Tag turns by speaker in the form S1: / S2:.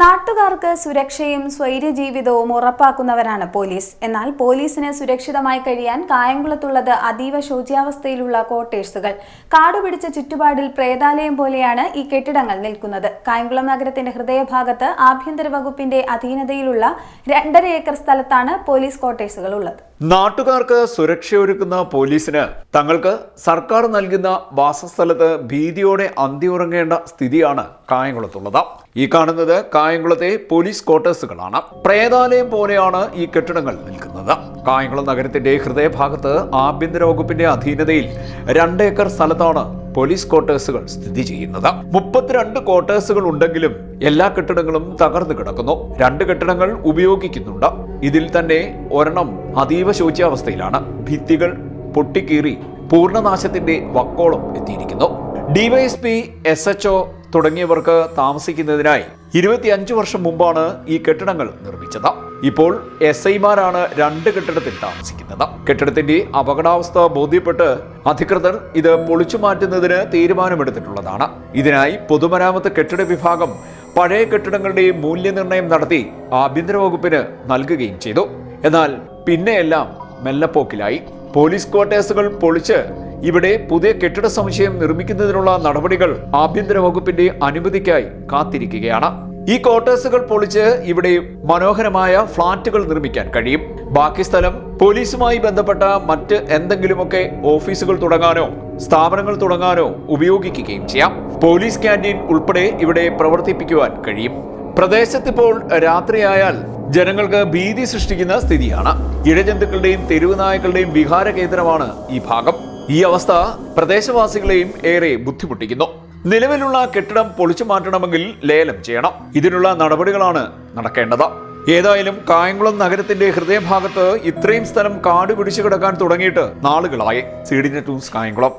S1: നാട്ടുകാർക്ക് സുരക്ഷയും സ്വൈര്യജീവിതവും ഉറപ്പാക്കുന്നവരാണ് പോലീസ്. എന്നാൽ പോലീസിന് സുരക്ഷിതമായി കഴിയാൻ കായംകുളത്തുള്ളത് അതീവ ശോച്യാവസ്ഥയിലുള്ള ക്വാർട്ടേഴ്സുകൾ. കാടുപിടിച്ച ചുറ്റുപാടിൽ പ്രേതാലയം പോലെയാണ് ഈ കെട്ടിടങ്ങൾ നിൽക്കുന്നത്. കായംകുളം നഗരത്തിന്റെ ഹൃദയഭാഗത്ത് ആഭ്യന്തര വകുപ്പിന്റെ അധീനതയിലുള്ള രണ്ടര ഏക്കർ സ്ഥലത്താണ് പോലീസ് ക്വാർട്ടേഴ്സുകൾ ഉള്ളത്.
S2: നാട്ടുകാർക്ക് സുരക്ഷയൊരുക്കുന്ന പോലീസിന് തങ്ങൾക്ക് സർക്കാർ നൽകുന്ന വാസസ്ഥലത്ത് ഭീതിയോടെ അന്തിയുറങ്ങേണ്ട സ്ഥിതിയാണ് കായംകുളത്തുള്ളത്. ഈ കാണുന്നത് കായംകുളത്തെ പോലീസ് ക്വാർട്ടേഴ്സുകളാണ്. പ്രേതാലയം പോലെയാണ് ഈ കെട്ടിടങ്ങൾ നിൽക്കുന്നത്. കായംകുളം നഗരത്തിന്റെ ഹൃദയഭാഗത്ത് ആഭ്യന്തര വകുപ്പിന്റെ അധീനതയിൽ രണ്ടേക്കർ സ്ഥലത്താണ് പോലീസ് ക്വാർട്ടേഴ്സുകൾ സ്ഥിതി ചെയ്യുന്നത്. മുപ്പത്തിരണ്ട് ക്വാർട്ടേഴ്സുകൾ ഉണ്ടെങ്കിലും എല്ലാ കെട്ടിടങ്ങളും തകർന്നു കിടക്കുന്നു. രണ്ട് കെട്ടിടങ്ങൾ ഉപയോഗിക്കുന്നുണ്ട്. ഇതിൽ തന്നെ ഒരെണ്ണം അതീവ ശോച്യാവസ്ഥയിലാണ്. ഭിത്തികൾ പൊട്ടിക്കീറി പൂർണനാശത്തിന്റെ വക്കോളം എത്തിയിരിക്കുന്നു. ഡിവൈഎസ്പി എസ് എച്ച് ഒ തുടങ്ങിയവർക്ക് താമസിക്കുന്നതിനായി ഇരുപത്തിയഞ്ച് വർഷം മുമ്പാണ് ഈ കെട്ടിടങ്ങൾ നിർമ്മിച്ചത്. ഇപ്പോൾ എസ് ഐമാരാണ് രണ്ട് കെട്ടിടത്തിൽ താമസിക്കുന്നത്. കെട്ടിടത്തിന്റെ അപകടാവസ്ഥ ബോധ്യപ്പെട്ട് അധികൃതർ ഇത് പൊളിച്ചു മാറ്റുന്നതിന് തീരുമാനമെടുത്തിട്ടുള്ളതാണ്. ഇതിനായി പൊതുമരാമത്ത് കെട്ടിട വിഭാഗം പഴയ കെട്ടിടങ്ങളുടെ മൂല്യനിർണയം നടത്തി ആഭ്യന്തര വകുപ്പിന് നൽകുകയും ചെയ്തു. എന്നാൽ പിന്നെയെല്ലാം മെല്ലപ്പോക്കിലായി. പോലീസ് ക്വാർട്ടേഴ്സുകൾ പൊളിച്ച് ഇവിടെ പുതിയ കെട്ടിട സമുച്ചയം നിർമ്മിക്കുന്നതിനുള്ള നടപടികൾ ആഭ്യന്തര വകുപ്പിന്റെ അനുമതിക്കായി കാത്തിരിക്കുകയാണ്. ഈ ക്വാർട്ടേഴ്സുകൾ പൊളിച്ച് ഇവിടെ മനോഹരമായ ഫ്ളാറ്റുകൾ നിർമ്മിക്കാൻ കഴിയും. ബാക്കി സ്ഥലം പോലീസുമായി ബന്ധപ്പെട്ട മറ്റ് എന്തെങ്കിലുമൊക്കെ ഓഫീസുകൾ തുടങ്ങാനോ സ്ഥാപനങ്ങൾ തുടങ്ങാനോ ഉപയോഗിക്കുകയും ചെയ്യാം. പോലീസ് ക്യാന്റീൻ ഉൾപ്പെടെ ഇവിടെ പ്രവർത്തിപ്പിക്കുവാൻ കഴിയും. പ്രദേശത്തിപ്പോൾ രാത്രിയായാൽ ജനങ്ങൾക്ക് ഭീതി സൃഷ്ടിക്കുന്ന സ്ഥിതിയാണ്. ഇഴജന്തുക്കളുടെയും തെരുവ് നായകളുടെയും വിഹാര കേന്ദ്രമാണ് ഈ ഭാഗം. ഈ അവസ്ഥ പ്രദേശവാസികളെയും ഏറെ ബുദ്ധിമുട്ടിക്കുന്നു. നിലവിലുള്ള കെട്ടിടം പൊളിച്ചു മാറ്റണമെങ്കിൽ ലേലം ചെയ്യണം. ഇതിനുള്ള നടപടികളാണ് നടക്കേണ്ടത്. ഏതായാലും കായംകുളം നഗരത്തിന്റെ ഹൃദയഭാഗത്ത് ഇത്രയും സ്ഥലം കാട് പിടിച്ചു കിടക്കാൻ തുടങ്ങിയിട്ട് നാളുകളായി. C news Kayamkulam.